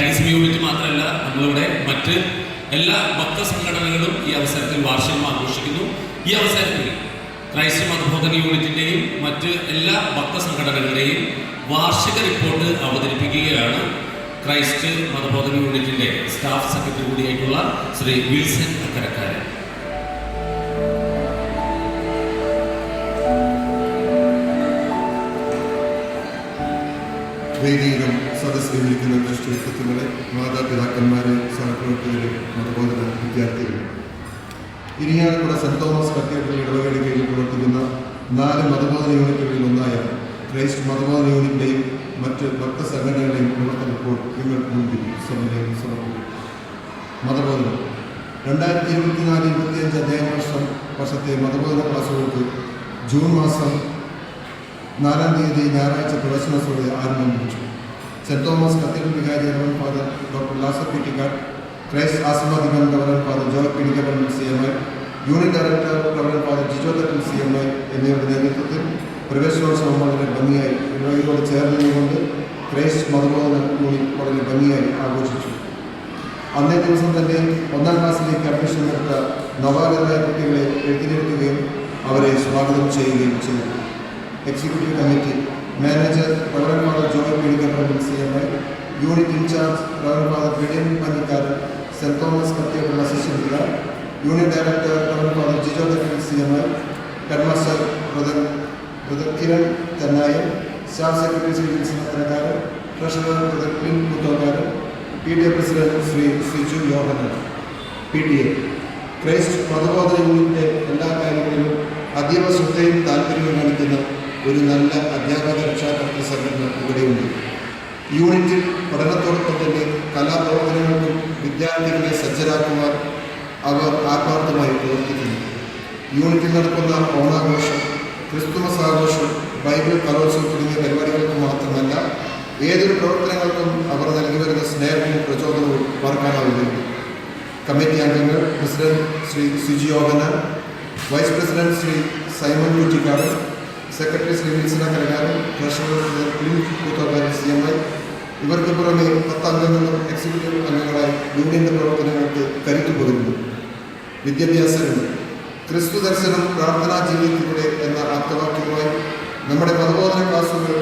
ക്രൈസ്തവ യൂണിറ്റ് മാത്രമല്ല നമ്മളിവിടെ മറ്റ് എല്ലാ ഭക്ത സംഘടനകളും ഈ അവസരത്തിൽ വാർഷികം ആഘോഷിക്കുന്നു. ഈ അവസരത്തിൽ ക്രൈസ്റ്റ് മതബോധന യൂണിറ്റിന്റെയും മറ്റ് എല്ലാ ഭക്ത സംഘടനകളുടെയും വാർഷിക റിപ്പോർട്ട് അവതരിപ്പിക്കുകയാണ് ക്രൈസ്റ്റ് മതബോധന യൂണിറ്റിന്റെ സ്റ്റാഫ് സെക്രട്ടറി കൂടിയായിട്ടുള്ള ശ്രീ വിൽസൺ അക്കരക്കാരൻ. വേദിയിലും സദസ്സിലും ഇരിക്കുന്ന ദൃഷ്ടിത്വങ്ങളെ മാതാപിതാക്കന്മാരെ സഹപ്രവർത്തകരെ മതബോധന വിദ്യാർത്ഥികളെ ഇരിങ്ങാലക്കുട സെന്റ് തോമസ് കത്തീഡ്രൽ ഇടവകയുടെ കീഴിൽ പ്രവർത്തിക്കുന്ന നാല് മതബോധന യൂണിറ്റുകളിൽ ഒന്നായ ക്രൈസ്റ്റ് മതബോധന യൂണിറ്റിന്റെയും മറ്റ് ഭക്ത സംഘടനകളുടെയും പ്രവർത്തന റിപ്പോർട്ട് നിങ്ങൾക്ക് മുമ്പിൽ സമയം സമർപ്പിക്കും. മതബോധനം. രണ്ടായിരത്തി ഇരുപത്തിനാല് ഇരുപത്തിയഞ്ച് അധ്യയന വർഷം വർഷത്തെ മതബോധന ക്ലാസുകൾക്ക് ജൂൺ മാസം നാലാം തീയതി ഞായറാഴ്ച പ്രവേശനത്തോടെ ആരംഭം കുറിച്ചു. സെന്റ് തോമസ് കത്തീഡ്രൽ വികാരി father doctor Lazar Pittikkad Christ ആസ്വാദികൻ rev father Joy Pidikkappan C M I unit director governor father Jijo Thattan C M I എന്നിവരുടെ നേതൃത്വത്തിൽ പ്രവേശനോത്സവം വളരെ ഭംഗിയായി ഇടവകയോട് ചേർന്നതുകൊണ്ട് ക്രൈസ്റ്റ് മതബോധന കൂടി വളരെ ഭംഗിയായി ആഘോഷിച്ചു. അന്നേ ദിവസം തന്നെ ഒന്നാം ക്ലാസ്സിലേക്ക് അഡ്മിഷൻ എടുത്ത നവാഗതരായ കുട്ടികളെ എഴുതിയെടുക്കുകയും അവരെ സ്വാഗതം ചെയ്യുകയും ചെയ്തു. Executive committee manager reverend father Joy Peedikaprabhan C M I unit in charge reverend father Bidiyan Pannikkaran saint Thomas cathedral assistant unit director father Jijo Dakkan C. M. I headmaster brother Kiran Thennayan staff secretary Shri Atharakkaran treasurer brother Clin Kuthokkaran P. T. A. President Shri Siju Yohannan. P. T. A. Christ മതബോധ യൂണിറ്റിന്റെ എല്ലാ കാര്യങ്ങളിലും അതീവ ശ്രദ്ധയും താല്പര്യവും കാണിക്കുന്ന ഒരു നല്ല അധ്യാപക രക്ഷാകർത്തൃ സംഘടന ഇവിടെയുണ്ട്. യൂണിറ്റിൽ പഠനത്തോടൊപ്പം തന്നെ കലാപ്രവർത്തനങ്ങൾക്കും വിദ്യാർത്ഥികളെ സജ്ജരാക്കുവാൻ അവർ ആത്മാർത്ഥമായി പ്രവർത്തിക്കുന്നു. യൂണിറ്റിൽ നടക്കുന്ന ഓണാഘോഷം ക്രിസ്തുമസ് ആഘോഷം ബൈബിൾ കലോത്സവം തുടങ്ങിയ പരിപാടികൾക്ക് മാത്രമല്ല ഏതൊരു പ്രവർത്തനങ്ങൾക്കും അവർ നൽകി വരുന്ന സ്നേഹവും പ്രചോദനവും മറക്കാനാവില്ല. കമ്മിറ്റി അംഗങ്ങൾ president Shri Suji Yohanna vice president Shri Simon Kuttikkad secretary Shri Wilson Kalakaran treasurer Clin Koothokkaran C M I ഇവർക്ക് പുറമെ പത്ത് അംഗങ്ങളും എക്സിക്യൂട്ടീവ് അംഗങ്ങളായി യൂണിയന്റെ പ്രവർത്തനങ്ങൾക്ക് കരുത്തു പകരുന്നു. വിദ്യാഭ്യാസ ക്രിസ്തു ദർശനം പ്രാർത്ഥനാ ജീവിതത്തിലൂടെ എന്ന ആപ്തവാക്യവുമായി നമ്മുടെ മതബോധന ക്ലാസുകൾ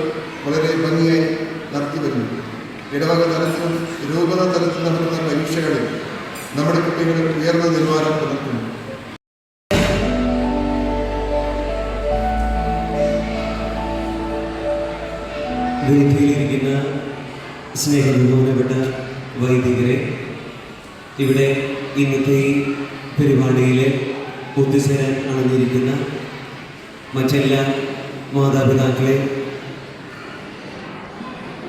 വളരെ ഭംഗിയായി നടത്തി വരുന്നു. ഇടവക തലത്തിലും രൂപത തലത്തിൽ നടത്തുന്ന പരീക്ഷകളിൽ നമ്മുടെ കുട്ടികൾ ഉയർന്ന നിലവാരം പുലർത്തുന്നു. സ്നേഹബഹുമാനപ്പെട്ട വൈദികരെ ഇവിടെ ഇന്നത്തെ ഈ പരിപാടിയിൽ ഒത്തുചേരാൻ അണഞ്ഞിരിക്കുന്ന മറ്റെല്ലാ മാതാപിതാക്കളെ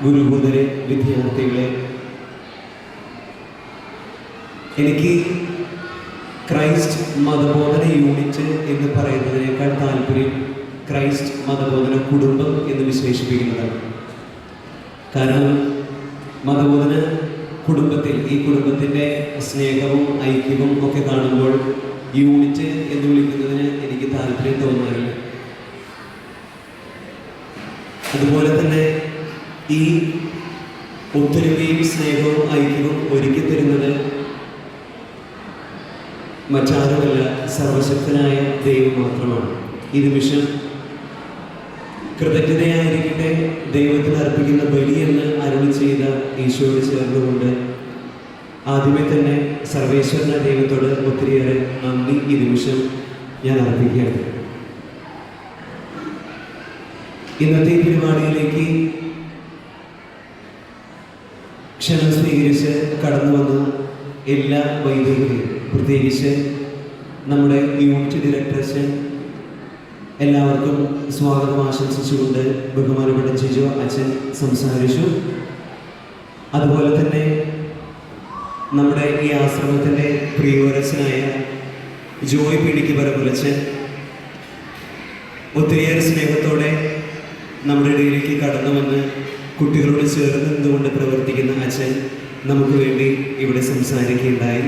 ഗുരുബുദ്ധരെ വിദ്യാർത്ഥികളെ എനിക്ക് ക്രൈസ്റ്റ് മതബോധന യൂണിറ്റ് എന്ന് പറയുന്നതിനേക്കാൾ താല്പര്യം ക്രൈസ്റ്റ് മതബോധന കുടുംബം എന്ന് വിശേഷിപ്പിക്കുന്നതാണ്. കാരണം മതബോധന കുടുംബത്തിൽ ഈ കുടുംബത്തിന്റെ സ്നേഹവും ഐക്യവും ഒക്കെ കാണുമ്പോൾ യൂണിറ്റ് എന്ന് വിളിക്കുന്നതിന് എനിക്ക് താല്പര്യം തോന്നാറില്ല. അതുപോലെ തന്നെ ഈ ഒത്തൊരുമയും സ്നേഹവും ഐക്യവും ഒരുക്കി തരുന്നത് മറ്റാരുമല്ല സർവശക്തനായ ദൈവം മാത്രമാണ്. ഈ നിമിഷം കൃതജ്ഞതയായിരിക്കട്ടെ. ദൈവത്തിന് അർപ്പിക്കുന്ന ബലിയെന്ന് അരുളി ചെയ്ത ഈശോയോട് ചേർന്നുകൊണ്ട് ആദ്യമേ തന്നെ സർവേശ്വരന ദൈവത്തോട് ഒത്തിരിയേറെ നന്ദി. ഈ നിമിഷം ഞാൻ അർപ്പിക്കുകയാണ്. ഇന്നത്തെ പരിപാടിയിലേക്ക് ക്ഷണം സ്വീകരിച്ച് കടന്നു വന്ന എല്ലാ വൈദികരെയും പ്രത്യേകിച്ച് നമ്മുടെ യൂണിറ്റ് ഡയറക്ടേഴ്സ് എല്ലാവർക്കും സ്വാഗതം ആശംസിച്ചുകൊണ്ട് ബഹുമാനപ്പെട്ട ജിജോ അച്ഛൻ സംസാരിച്ചു. അതുപോലെ തന്നെ നമ്മുടെ ഈ ആശ്രമത്തിന്റെ പ്രിയോരസനായ ജോയ് പിടിക്ക് പരമുലച്ചൻ ഒത്തിരിയേറെ സ്നേഹത്തോടെ നമ്മുടെ ഇടയിലേക്ക് കടന്നു വന്ന് കുട്ടികളോട് ചേർന്ന് നിന്നുകൊണ്ട് പ്രവർത്തിക്കുന്ന അച്ഛൻ നമുക്ക് വേണ്ടി ഇവിടെ സംസാരിക്കുകയുണ്ടായി.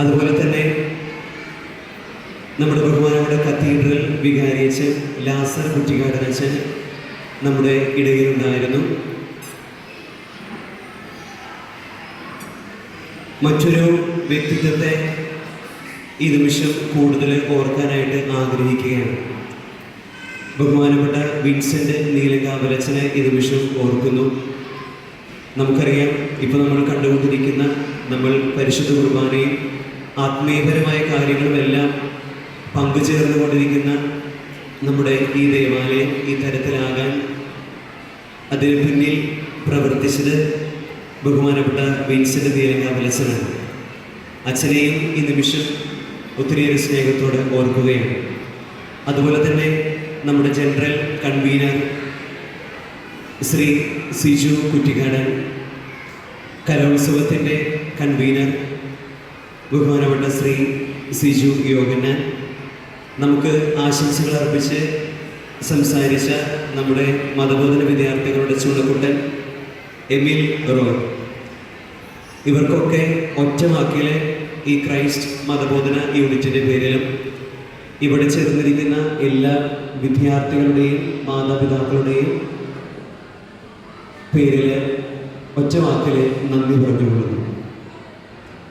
അതുപോലെ തന്നെ നമ്മുടെ ബഹുമാനപ്പെട്ട കത്തീഡ്രൽ വികാരിയച്ഛൻ ലാസർ കുറ്റിക്കാടനച്ഛൻ നമ്മുടെ ഇടയിലുണ്ടായിരുന്നു. മറ്റൊരു വ്യക്തിത്വത്തെ ഈ നിമിഷം കൂടുതൽ ഓർക്കാനായിട്ട് ആഗ്രഹിക്കുകയാണ്. ബഹുമാനപ്പെട്ട വിൻസെന്റ് നീലകാവലച്ചനെ ഈ നിമിഷം ഓർക്കുന്നു. നമുക്കറിയാം ഇപ്പോൾ നമ്മൾ കണ്ടുകൊണ്ടിരിക്കുന്ന നമ്മൾ പരിശുദ്ധ കുർബാനയും ആത്മീയപരമായ കാര്യങ്ങളുമെല്ലാം പങ്കുചേർന്നുകൊണ്ടിരിക്കുന്ന നമ്മുടെ ഈ ദേവാലയം ഈ തരത്തിലാകാൻ അതിന് പിന്നിൽ പ്രവർത്തിച്ചത് ബഹുമാനപ്പെട്ട വിൻസെന്റ് നീലകാവലച്ചനാണ് അച്ഛനെയും ഈ നിമിഷം ഒത്തിരിയേറെ സ്നേഹത്തോടെ ഓർക്കുകയാണ്. അതുപോലെ തന്നെ നമ്മുടെ ജനറൽ കൺവീനർ ശ്രീ സിജു കുറ്റിക്കാടൻ കലോത്സവത്തിന്റെ കൺവീനർ ബഹുമാനപ്പെട്ട ശ്രീ സിജു യോഗന്നാൻ നമുക്ക് ആശംസകൾ അർപ്പിച്ച് സംസാരിച്ച നമ്മുടെ മതബോധന വിദ്യാർത്ഥികളുടെ ചുണക്കുട്ടൻ എമിൽ റോയ്. ഇവർക്കൊക്കെ ഒറ്റവാക്കിലെ ഈ ക്രൈസ്റ്റ് മതബോധന യൂണിറ്റിന്റെ പേരിലും ഇവിടെ ചേർന്നിരിക്കുന്ന എല്ലാ വിദ്യാർത്ഥികളുടെയും മാതാപിതാക്കളുടെയും പേരിൽ ഒറ്റ വാക്കിൽ നന്ദി പറഞ്ഞുകൊള്ളുന്നു.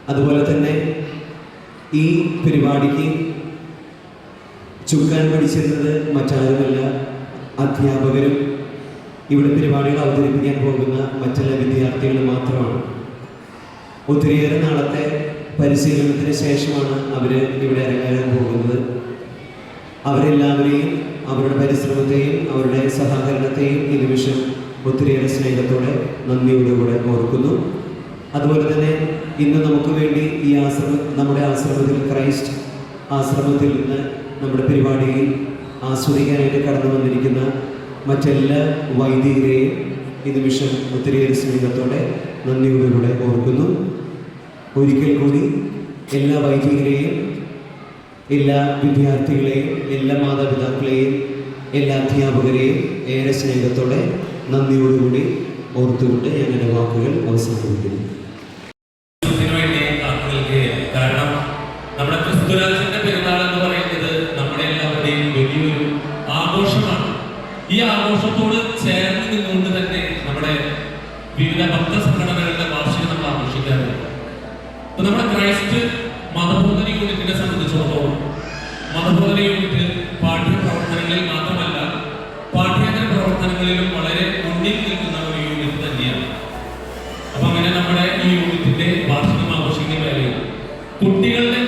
അതുപോലെ തന്നെ ഈ പരിപാടിക്ക് ചുക്കാൻ പിടിച്ചിരുന്നത് മറ്റാരുമല്ല അധ്യാപകരും. ഇവിടെ പരിപാടികൾ അവതരിപ്പിക്കാൻ പോകുന്ന മറ്റുള്ള വിദ്യാർത്ഥികളും മാത്രമാണ്. ഒത്തിരിയേറെ നാളത്തെ പരിശീലനത്തിന് ശേഷമാണ് അവർ ഇവിടെ ഇറങ്ങാൻ പോകുന്നത്. അവരെല്ലാവരെയും അവരുടെ പരിശ്രമത്തെയും അവരുടെ സഹകരണത്തെയും ഈ നിമിഷം ഒത്തിരിയേറെ സ്നേഹത്തോടെ നന്ദിയോടുകൂടെ ഓർക്കുന്നു. അതുപോലെ തന്നെ ഇന്ന് നമുക്ക് വേണ്ടി ഈ ആശ്രമ നമ്മുടെ ആശ്രമത്തിൽ ക്രൈസ്റ്റ് ആശ്രമത്തിൽ നിന്ന് നമ്മുടെ പരിപാടിയിൽ ആസ്വദിക്കാനായിട്ട് കടന്നു വന്നിരിക്കുന്ന മറ്റെല്ലാ വൈദികരെയും ഈ നിമിഷം ഒത്തിരിയേറെ സ്നേഹത്തോടെ നന്ദിയോടുകൂടെ ഓർക്കുന്നു. ഒരിക്കൽ കൂടി എല്ലാ വൈദികരെയും എല്ലാ വിദ്യാർത്ഥികളെയും എല്ലാ മാതാപിതാക്കളെയും എല്ലാ അധ്യാപകരെയും ഏറെ സ്നേഹത്തോടെ നന്ദിയോടുകൂടി ഓർത്തുകൊണ്ട് ഞാൻ എന്റെ വാക്കുകൾ അവസാനിപ്പിക്കുന്നു. വാർഷികം കുട്ടികളുടെ